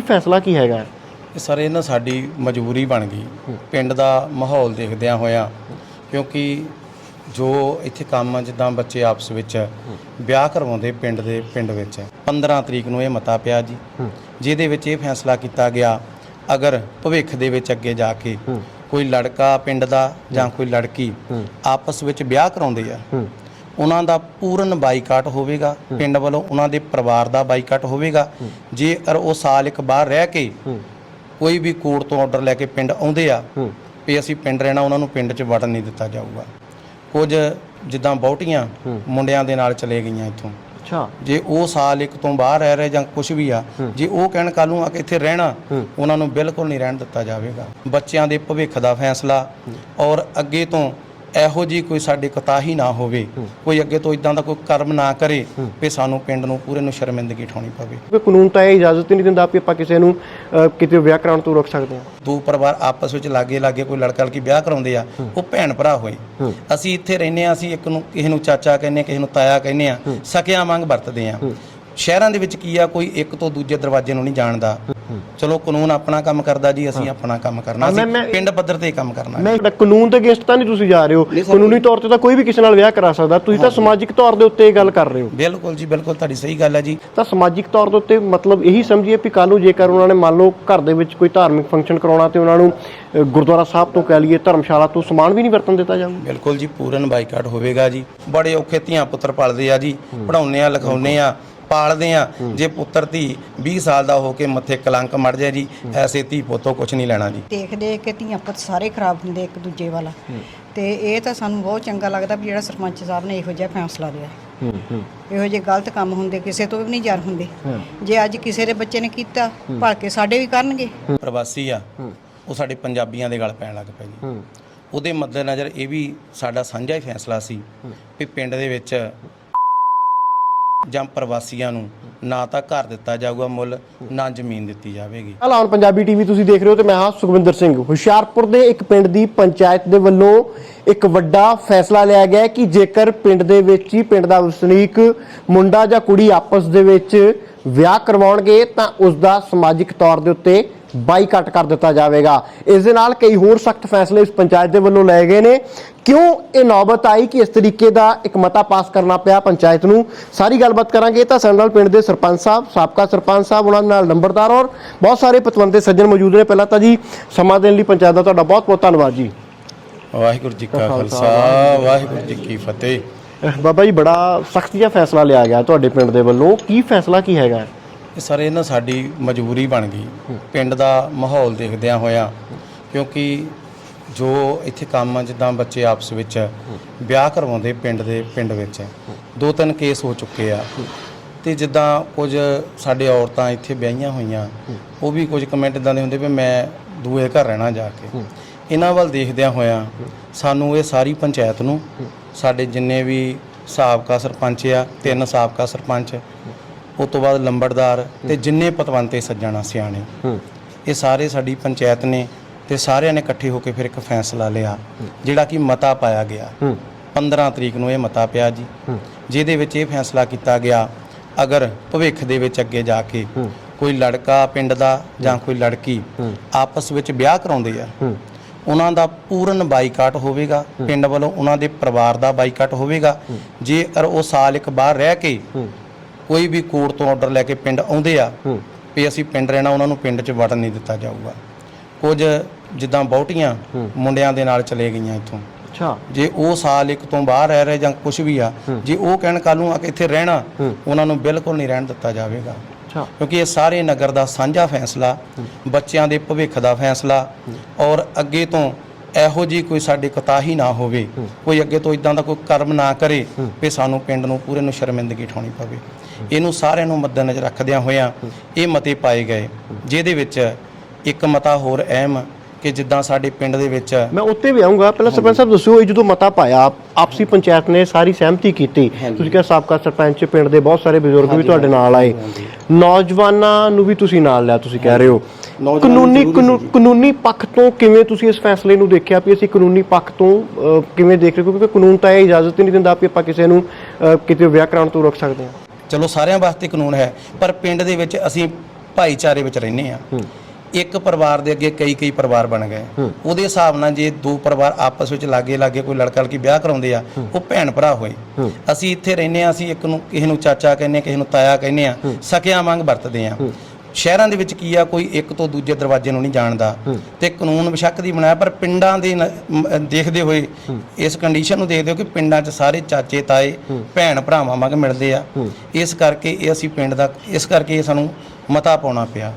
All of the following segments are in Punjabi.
ਕੀ ਫੈਸਲਾ ਕੀ ਹੈਗਾ? ਸਰ, ਇਹ ਨਾ ਸਾਡੀ ਮਜਬੂਰੀ ਬਣ ਗਈ। ਪਿੰਡ ਦਾ ਮਾਹੌਲ ਦੇਖਦਿਆਂ ਹੋਇਆਂ, ਕਿਉਂਕਿ ਜੋ ਇੱਥੇ ਕੰਮ ਆ, ਜਿੱਦਾਂ ਬੱਚੇ ਆਪਸ ਵਿੱਚ ਵਿਆਹ ਕਰਵਾਉਂਦੇ ਪਿੰਡ ਦੇ, ਪਿੰਡ ਵਿੱਚ 15 ਤਰੀਕ ਨੂੰ ਇਹ ਮਤਾ ਪਿਆ ਜੀ। ਜਿਹਦੇ ਵਿੱਚ ਇਹ ਫੈਸਲਾ ਕੀਤਾ ਗਿਆ, ਅਗਰ ਭਵਿੱਖ ਦੇ ਵਿੱਚ ਅੱਗੇ ਜਾ ਕੇ ਕੋਈ ਲੜਕਾ ਪਿੰਡ ਦਾ ਜਾਂ ਕੋਈ ਲੜਕੀ ਆਪਸ ਵਿੱਚ ਵਿਆਹ ਕਰਾਉਂਦੇ ਆ ਉਹਨਾਂ ਦਾ ਪੂਰਨ ਬਾਈਕਾਟ ਹੋਵੇਗਾ ਪਿੰਡ ਵੱਲੋਂ ਉਹਨਾਂ ਦੇ ਪਰਿਵਾਰ ਦਾ ਬਾਈਕਾਟ ਹੋਵੇਗਾ। ਜੇਕਰ ਉਹ ਸਾਲ ਇੱਕ ਬਾਹਰ ਰਹਿ ਕੇ ਕੋਈ ਵੀ ਕੋਰਟ ਤੋਂ ਆਰਡਰ ਲੈ ਕੇ ਪਿੰਡ ਆਉਂਦੇ ਆ ਵੀ ਅਸੀਂ ਪਿੰਡ ਰਹਿਣਾ ਉਹਨਾਂ ਨੂੰ ਪਿੰਡ 'ਚ ਵੜਨ ਨਹੀਂ ਦਿੱਤਾ ਜਾਊਗਾ। ਕੁਝ ਜਿੱਦਾਂ ਬਹੁਟੀਆਂ ਮੁੰਡਿਆਂ ਦੇ ਨਾਲ ਚਲੇ ਗਈਆਂ ਇੱਥੋਂ। ਅੱਛਾ। ਜੇ ਉਹ ਸਾਲ ਇੱਕ ਤੋਂ ਬਾਹਰ ਰਹਿ ਰਹੇ ਜਾਂ ਕੁਝ ਵੀ ਆ ਜੇ ਉਹ ਕਹਿਣ ਕੱਲ ਨੂੰ ਆ ਕੇ ਇੱਥੇ ਰਹਿਣਾ ਉਹਨਾਂ ਨੂੰ ਬਿਲਕੁਲ ਨਹੀਂ ਰਹਿਣ ਦਿੱਤਾ ਜਾਵੇਗਾ। ਬੱਚਿਆਂ ਦੇ ਭਵਿੱਖ ਦਾ ਫੈਸਲਾ ਔਰ ਅੱਗੇ ਤੋਂ ਇਹੋ ਜੀ ਕੋਈ ਸਾਡੇ ਕੋਤਾਹੀ ਨਾ ਹੋਵੇ ਕੋਈ ਅੱਗੇ ਤੋਂ ਇਦਾਂ ਦਾ ਕੋਈ ਕਰਮ ਨਾ ਕਰੇ ਵੀ ਸਾਨੂੰ ਪਿੰਡ ਨੂੰ ਪੂਰੇ ਨੂੰ ਸ਼ਰਮਿੰਦਗੀ ਉਠਾਉਣੀ ਪਵੇ। ਕਿ ਕਾਨੂੰਨ ਤਾਂ ਇਹ ਇਜਾਜ਼ਤ ਨਹੀਂ ਦਿੰਦਾ ਵੀ ਆਪਾਂ ਕਿਸੇ ਨੂੰ ਕਿਤੇ ਵਿਆਹ ਕਰਾਉਣ ਤੋਂ ਰੋਕ ਸਕਦੇ ਹਾਂ। ਦੋ ਪਰਿਵਾਰ ਆਪਸ ਵਿੱਚ ਲਾਗੇ ਲਾਗੇ ਕੋਈ ਲੜਕਾ ਲੜਕੀ ਵਿਆਹ ਕਰਾਉਂਦੇ ਆ ਉਹ ਭੈਣ ਭਰਾ ਹੋਏ। ਅਸੀਂ ਇੱਥੇ ਰਹਿੰਦੇ ਆ ਅਸੀਂ ਇੱਕ ਨੂੰ ਕਿਸੇ ਨੂੰ ਚਾਚਾ ਕਹਿੰਦੇ ਕਿਸੇ ਨੂੰ ਤਾਇਆ ਕਹਿੰਦੇ ਆ ਸਕਿਆਂ ਵਾਂਗ ਵਰਤਦੇ ਆ ਸ਼ਹਿਰਾਂ ਦੇ ਵਿੱਚ ਕੀ ਆ ਕੋਈ ਇੱਕ ਤੋਂ ਦੂਜੇ ਦਰਵਾਜ਼ੇ ਨੂੰ ਨਹੀਂ ਜਾਣਦਾ। ਚਲੋ ਕਾਨੂੰਨ ਆਪਣਾ ਕੰਮ ਕਰਦਾ ਜੀ ਅਸੀਂ ਆਪਣਾ ਕੰਮ ਕਰਨਾ ਮੈਂ- ਪਿੰਡ ਪੱਧਰ ਤੇ ਕੰਮ ਕਰਨਾ ਤਾਂ ਕਾਨੂੰਨ ਦੇ ਅਗੇਂਸਟ ਤਾਂ ਨਹੀਂ ਤੁਸੀਂ ਜਾ ਰਹੇ ਹੋ? ਕਾਨੂੰਨੀ ਤੌਰ ਤੇ ਤਾਂ ਕੋਈ ਵੀ ਕਿਸੇ ਨਾਲ ਵਿਆਹ ਕਰਾ ਸਕਦਾ। ਤੁਸੀਂ ਤਾਂ ਸਮਾਜਿਕ ਤੌਰ ਦੇ ਉੱਤੇ ਇਹ ਗੱਲ ਕਰ ਰਹੇ ਹੋ। ਬਿਲਕੁਲ ਜੀ ਬਿਲਕੁਲ ਤੁਹਾਡੀ ਸਹੀ ਗੱਲ ਹੈ ਜੀ। ਤਾਂ ਸਮਾਜਿਕ ਤੌਰ ਦੇ ਉੱਤੇ ਮਤਲਬ ਇਹੀ ਸਮਝੀਏ ਵੀ ਕੱਲ ਨੂੰ ਜੇਕਰ ਉਹਨਾਂ ਨੇ ਮੰਨ ਲਓ ਘਰ ਦੇ ਵਿੱਚ ਕੋਈ ਧਾਰਮਿਕ ਫੰਕਸ਼ਨ ਕਰਾਉਣਾ ਤੇ ਉਹਨਾਂ ਨੂੰ ਗੁਰਦੁਆਰਾ ਸਾਹਿਬ ਤੋਂ ਕਹਿ ਲਈਏ ਧਰਮਸ਼ਾਲਾ ਤੋਂ ਸਮਾਨ ਵੀ ਨਹੀਂ ਵਰਤਣ ਦਿੱਤਾ ਜਾਊਗਾ ਬਿਲਕੁਲ ਜੀ ਪੂਰਨ ਬਾਈਕਾਟ ਹੋਵੇਗਾ ਜੀ। ਬੜੇ ਔਖੇ ਧੀਆਂ ਪੁੱਤਰ ਪਲਦੇ ਆ ਜੀ। ਪੜਾਉਨੇ ਆ ਲਿਖਾਉਨੇ ਆ। ਪਾਲਦੇ ਆ ਜੇ ਪੁੱਤਰ ਧੀ 20 ਸਾਲ ਦਾ ਹੋ ਕੇ ਮੱਥੇ ਕਲੰਕ ਮੜ ਜਾਏ ਜੀ ਐਸੇ ਧੀ ਪੁੱਤੋਂ ਕੁਝ ਨਹੀਂ ਲੈਣਾ ਜੀ। ਦੇਖ ਦੇਖ ਕੇ ਧੀਆਂ ਪੁੱਤ ਸਾਰੇ ਖਰਾਬ ਹੁੰਦੇ ਇੱਕ ਦੂਜੇ ਵਾਲਾ। ਤੇ ਇਹ ਤਾਂ ਸਾਨੂੰ ਬਹੁਤ ਚੰਗਾ ਲੱਗਦਾ ਵੀ ਜਿਹੜਾ ਸਰਪੰਚ ਸਾਹਿਬ ਨੇ ਇਹੋ ਜਿਹਾ ਫੈਸਲਾ ਲਿਆ। ਹੂੰ ਹੂੰ। ਇਹੋ ਜਿਹੇ ਗਲਤ ਕੰਮ ਹੁੰਦੇ ਕਿਸੇ ਤੋਂ ਵੀ ਨਹੀਂ ਜਰ ਹੁੰਦੇ। ਜੇ ਅੱਜ ਕਿਸੇ ਦੇ ਬੱਚੇ ਨੇ ਕੀਤਾ ਭਲਕੇ ਸਾਡੇ ਵੀ ਕਰਨਗੇ। ਪ੍ਰਵਾਸੀ ਆ ਉਹ ਸਾਡੇ ਪੰਜਾਬੀਆਂ ਦੇ ਗਲ ਪੈਣ ਲੱਗ ਪਏ ਜੀ। ਉਹਦੇ ਮੱਦੇਨਜ਼ਰ ਇਹ ਵੀ ਸਾਡਾ ਸਾਂਝਾ ਹੀ ਫੈਸਲਾ ਸੀ ਵੀ ਪਿੰਡ ਦੇ ਵਿੱਚ ਜਾਂ ਪ੍ਰਵਾਸੀਆਂ ਨੂੰ ਨਾ ਤਾਂ ਘਰ ਦਿੱਤਾ ਜਾਊਗਾ ਮੁੱਲ, ਨਾ ਜ਼ਮੀਨ ਦਿੱਤੀ ਜਾਵੇਗੀ। ਹਲਾਨ ਪੰਜਾਬੀ ਟੀਵੀ ਤੁਸੀਂ ਦੇਖ ਰਹੇ ਹੋ ਤੇ ਮੈਂ ਹਾਂ ਸੁਖਵਿੰਦਰ ਸਿੰਘ। ਹੁਸ਼ਿਆਰਪੁਰ ਦੇ ਇੱਕ ਪਿੰਡ ਦੀ ਪੰਚਾਇਤ ਦੇ ਵੱਲੋਂ ਇੱਕ ਵੱਡਾ ਫੈਸਲਾ ਲਿਆ ਗਿਆ ਕਿ ਜੇਕਰ ਪਿੰਡ ਦੇ ਵਿੱਚ ਹੀ ਪਿੰਡ ਦਾ ਵਸਨੀਕ ਮੁੰਡਾ ਜਾਂ ਕੁੜੀ ਆਪਸ ਦੇ ਵਿੱਚ ਵਿਆਹ ਕਰਵਾਉਣਗੇ ਤਾਂ ਉਸ ਦਾ ਸਮਾਜਿਕ ਤੌਰ ਦੇ ਉੱਤੇ ਬਾਈਕਾਟ ਕਰ ਦਿੱਤਾ ਜਾਵੇਗਾ। ਇਸ ਦੇ ਨਾਲ ਕਈ ਹੋਰ ਸਖਤ ਫੈਸਲੇ ਇਸ ਪੰਚਾਇਤ ਦੇ ਵੱਲੋਂ ਲਏ ਗਏ ਨੇ। ਕਿਉਂ ਇਹ ਨੌਬਤ ਆਈ ਕਿ ਇਸ ਤਰੀਕੇ ਦਾ ਇੱਕ ਮਤਾ ਪਾਸ ਕਰਨਾ ਪਿਆ ਪੰਚਾਇਤ ਨੂੰ? ਸਾਰੀ ਗੱਲਬਾਤ ਕਰਾਂਗੇ ਤਾਂ ਸਾਡੇ ਨਾਲ ਪਿੰਡ ਦੇ ਸਰਪੰਚ ਸਾਹਿਬ, ਸਾਬਕਾ ਸਰਪੰਚ ਸਾਹਿਬ, ਉਹਨਾਂ ਦੇ ਨਾਲ ਨੰਬਰਦਾਰ ਔਰ ਬਹੁਤ ਸਾਰੇ ਪਤਵੰਤੇ ਸੱਜਣ ਮੌਜੂਦ ਨੇ। ਪਹਿਲਾਂ ਤਾਂ ਜੀ, ਸਮਾਂ ਦੇਣ ਲਈ ਪੰਚਾਇਤ ਦਾ ਤੁਹਾਡਾ ਬਹੁਤ ਬਹੁਤ ਧੰਨਵਾਦ ਜੀ। ਵਾਹਿਗੁਰੂ ਜੀ ਕਾ ਖਾਲਸਾ, ਵਾਹਿਗੁਰੂ ਜੀ ਕੀ ਫਤਿਹ। ਬਾਬਾ ਜੀ, ਬੜਾ ਸਖਤ ਜਿਹਾ ਫੈਸਲਾ ਲਿਆ ਗਿਆ ਤੁਹਾਡੇ ਪਿੰਡ ਦੇ ਵੱਲੋਂ। ਕੀ ਫੈਸਲਾ ਕੀ ਹੈਗਾ? ਸਰ, ਇਹ ਨਾ ਸਾਡੀ ਮਜਬੂਰੀ ਬਣ ਗਈ। ਪਿੰਡ ਦਾ ਮਾਹੌਲ ਦੇਖਦਿਆਂ ਹੋਇਆ, ਕਿਉਂਕਿ ਜੋ ਇੱਥੇ ਕੰਮ ਆ, ਜਿੱਦਾਂ ਬੱਚੇ ਆਪਸ ਵਿੱਚ ਵਿਆਹ ਕਰਵਾਉਂਦੇ ਪਿੰਡ ਦੇ, ਪਿੰਡ ਵਿੱਚ, ਦੋ ਤਿੰਨ ਕੇਸ ਹੋ ਚੁੱਕੇ ਆ। ਤੇ ਜਿੱਦਾਂ ਕੁਝ ਸਾਡੇ ਔਰਤਾਂ ਇੱਥੇ ਵਿਆਹੀਆਂ ਹੋਈਆਂ, ਉਹ ਵੀ ਕੁਝ ਕਮੈਂਟ ਇਦਾਂ ਦੇ ਹੁੰਦੇ ਵੀ ਮੈਂ ਦੂਏ ਘਰ ਰਹਿਣਾ ਜਾ ਕੇ। ਇਹਨਾਂ ਵੱਲ ਦੇਖਦਿਆਂ ਹੋਇਆਂ ਸਾਨੂੰ ਇਹ ਸਾਰੀ ਪੰਚਾਇਤ ਨੂੰ ਸਾਡੇ ਜਿੰਨੇ ਵੀ ਸਾਬਕਾ ਸਰਪੰਚ ਆ ਤਿੰਨ ਸਾਬਕਾ ਸਰਪੰਚ ਉਸ ਤੋਂ ਬਾਅਦ ਲੰਬੜਦਾਰ ਤੇ ਜਿੰਨੇ ਪਤਵੰਤੇ ਸੱਜਣਾ ਸਿਆਣੇ ਇਹ ਸਾਰੇ ਸਾਡੀ ਪੰਚਾਇਤ ਨੇ ਤੇ ਸਾਰਿਆਂ ਨੇ ਇਕੱਠੇ ਹੋ ਕੇ ਫਿਰ ਇੱਕ ਫੈਸਲਾ ਲਿਆ ਜਿਹੜਾ ਕਿ ਮਤਾ ਪਾਇਆ ਗਿਆ। 15 ਤਰੀਕ ਨੂੰ ਇਹ ਮਤਾ ਪਿਆ ਜੀ। ਜਿਹਦੇ ਵਿੱਚ ਇਹ ਫੈਸਲਾ ਕੀਤਾ ਗਿਆ ਅਗਰ ਭਵਿੱਖ ਦੇ ਵਿੱਚ ਅੱਗੇ ਜਾ ਕੇ ਕੋਈ ਲੜਕਾ ਪਿੰਡ ਦਾ ਜਾਂ ਕੋਈ ਲੜਕੀ ਆਪਸ ਵਿੱਚ ਵਿਆਹ ਕਰਾਉਂਦੇ ਆ ਉਹਨਾਂ ਦਾ ਪੂਰਨ ਬਾਈਕਾਟ ਹੋਵੇਗਾ ਪਿੰਡ ਵੱਲੋਂ ਉਹਨਾਂ ਦੇ ਪਰਿਵਾਰ ਦਾ ਬਾਈਕਾਟ ਹੋਵੇਗਾ। ਜੇਕਰ ਉਹ ਸਾਲ ਇੱਕ ਬਾਹਰ ਰਹਿ ਕੇ ਕੋਈ ਵੀ ਕੋਰਟ ਤੋਂ ਆਰਡਰ ਲੈ ਕੇ ਪਿੰਡ ਆਉਂਦੇ ਆ ਵੀ ਅਸੀਂ ਪਿੰਡ ਰਹਿਣਾ ਉਹਨਾਂ ਨੂੰ ਪਿੰਡ 'ਚ ਵੜਨ ਨਹੀਂ ਦਿੱਤਾ ਜਾਊਗਾ। ਕੁਝ ਜਿੱਦਾਂ ਬਹੁਟੀਆਂ ਮੁੰਡਿਆਂ ਦੇ ਨਾਲ ਚਲੇ ਗਈਆਂ ਇੱਥੋਂ। ਅੱਛਾ। ਜੇ ਉਹ ਸਾਲ ਇੱਕ ਤੋਂ ਬਾਹਰ ਰਹਿ ਰਹੇ ਜਾਂ ਕੁਝ ਵੀ ਆ ਜੇ ਉਹ ਕਹਿਣ ਕੱਲ ਨੂੰ ਆ ਕੇ ਇੱਥੇ ਰਹਿਣਾ ਉਹਨਾਂ ਨੂੰ ਬਿਲਕੁਲ ਨਹੀਂ ਰਹਿਣ ਦਿੱਤਾ ਜਾਵੇਗਾ। ਕਿਉਂਕਿ ਇਹ ਸਾਰੇ ਨਗਰ ਦਾ ਸਾਂਝਾ ਫੈਸਲਾ ਬੱਚਿਆਂ ਦੇ ਭਵਿੱਖ ਦਾ ਫੈਸਲਾ ਔਰ ਅੱਗੇ ਤੋਂ ਇਹੋ ਜੀ ਕੋਈ ਸਾਡੇ ਕੋਤਾਹੀ ਨਾ ਹੋਵੇ ਕੋਈ ਅੱਗੇ ਤੋਂ ਇਦਾਂ ਦਾ ਕੋਈ ਕਰਮ ਨਾ ਕਰੇ ਵੀ ਸਾਨੂੰ ਪਿੰਡ ਨੂੰ ਪੂਰੇ ਨੂੰ ਸ਼ਰਮਿੰਦਗੀ ਉਠਾਉਣੀ ਪਵੇ। ਇਹਨੂੰ ਸਾਰਿਆਂ ਨੂੰ ਮੱਦੇਨਜ਼ਰ ਰੱਖਦਿਆਂ ਹੋਇਆਂ ਇਹ ਮਤੇ ਪਾਏ ਗਏ ਜਿਹਦੇ ਵਿੱਚ ਇੱਕ ਮਤਾ ਹੋਰ ਅਹਿਮ ਕਿ ਜਿੱਦਾਂ ਸਾਡੇ ਪਿੰਡ ਦੇ ਵਿੱਚ ਮੈਂ ਉੱਤੇ ਵੀ ਆਉਂਗਾ ਪਹਿਲਾਂ ਸਰਪੰਚ ਸਾਹਿਬ ਦੱਸਿਓ ਇਹ ਜਦੋਂ ਮਤਾ ਪਾਇਆ ਆਪਸੀ ਪੰਚਾਇਤ ਨੇ ਸਾਰੀ ਸਹਿਮਤੀ ਕੀਤੀ। ਤੁਸੀਂ ਕਿਹਾ ਸਾਬਕਾ ਸਰਪੰਚ ਪਿੰਡ ਦੇ ਬਹੁਤ ਸਾਰੇ ਬਜ਼ੁਰਗ ਵੀ ਤੁਹਾਡੇ ਨਾਲ ਆਏ। ਨੌਜਵਾਨਾਂ ਨੂੰ ਵੀ ਤੁਸੀਂ ਨਾਲ ਲਿਆ ਤੁਸੀਂ ਕਹਿ ਰਹੇ ਹੋ। ਕਾਨੂੰਨੀ ਕਾਨੂ- ਕਾਨੂੰਨੀ ਪੱਖ ਤੋਂ ਕਿਵੇਂ ਤੁਸੀਂ ਇਸ ਫੈਸਲੇ ਨੂੰ ਦੇਖਿਆ ਵੀ ਅਸੀਂ ਕਾਨੂੰਨੀ ਪੱਖ ਤੋਂ ਕਿਵੇਂ ਦੇਖ ਰਹੇ ਹੋ? ਕਿਉਂਕਿ ਕਾਨੂੰਨ ਤਾਂ ਇਹ ਇਜਾਜ਼ਤ ਹੀ ਨਹੀਂ ਦਿੰਦਾ ਵੀ ਆਪਾਂ ਕਿਸੇ ਨੂੰ ਕਿਤੇ ਵਿਆਹ ਕਰਾਉਣ ਤੋਂ ਰੋਕ ਸਕਦੇ ਹਾਂ। ਚਲੋ ਸਾਰਿਆਂ ਵਾਸਤੇ ਕਾਨੂੰਨ ਹੈ ਪਰ ਪਿੰਡ ਦੇ ਵਿੱਚ ਅਸੀਂ ਭਾਈਚਾਰੇ ਵਿੱਚ ਰਹਿੰਦੇ ਆ ਇੱਕ ਪਰਿਵਾਰ ਦੇ ਅੱਗੇ ਕਈ ਕਈ ਪਰਿਵਾਰ ਬਣ ਗਏ। ਉਹਦੇ ਹਿਸਾਬ ਨਾਲ ਜੇ ਦੋ ਪਰਿਵਾਰ ਆਪਸ ਵਿੱਚ ਲਾਗੇ ਲਾਗੇ ਕੋਈ ਲੜਕਾ ਲੜਕੀ ਵਿਆਹ ਕਰਾਉਂਦੇ ਆ ਉਹ ਭੈਣ ਭਰਾ ਹੋਏ। ਅਸੀਂ ਇੱਥੇ ਰਹਿੰਦੇ ਆ ਅਸੀਂ ਇੱਕ ਨੂੰ ਕਿਸੇ ਨੂੰ ਚਾਚਾ ਕਹਿੰਦੇ ਆ, ਕਿਸੇ ਨੂੰ ਤਾਇਆ ਕਹਿੰਦੇ ਆ ਸਕਿਆਂ ਵਾਂਗ ਵਰਤਦੇ ਆ ਸ਼ਹਿਰਾਂ ਦੇ ਵਿੱਚ ਕੀ ਆ ਕੋਈ ਇੱਕ ਤੋਂ ਦੂਜੇ ਦਰਵਾਜ਼ੇ ਨੂੰ ਨਹੀਂ ਜਾਣਦਾ। ਤੇ ਕਾਨੂੰਨ ਬਿਸ਼ੱਕ ਦੀ ਬਣਾਇਆ ਪਰ ਪਿੰਡਾਂ ਦੇ ਦੇਖਦੇ ਹੋਏ ਇਸ ਕੰਡੀਸ਼ਨ ਨੂੰ ਦੇਖਦੇ ਹੋ ਕਿ ਪਿੰਡਾਂ 'ਚ ਸਾਰੇ ਚਾਚੇ ਤਾਏ ਭੈਣ ਭਰਾਵਾਂ ਵਾਂਗ ਮਿਲਦੇ ਆ। ਇਸ ਕਰਕੇ ਇਹ ਅਸੀਂ ਪਿੰਡ ਦਾ ਇਸ ਕਰਕੇ ਸਾਨੂੰ ਮਤਾ ਪਾਉਣਾ ਪਿਆ।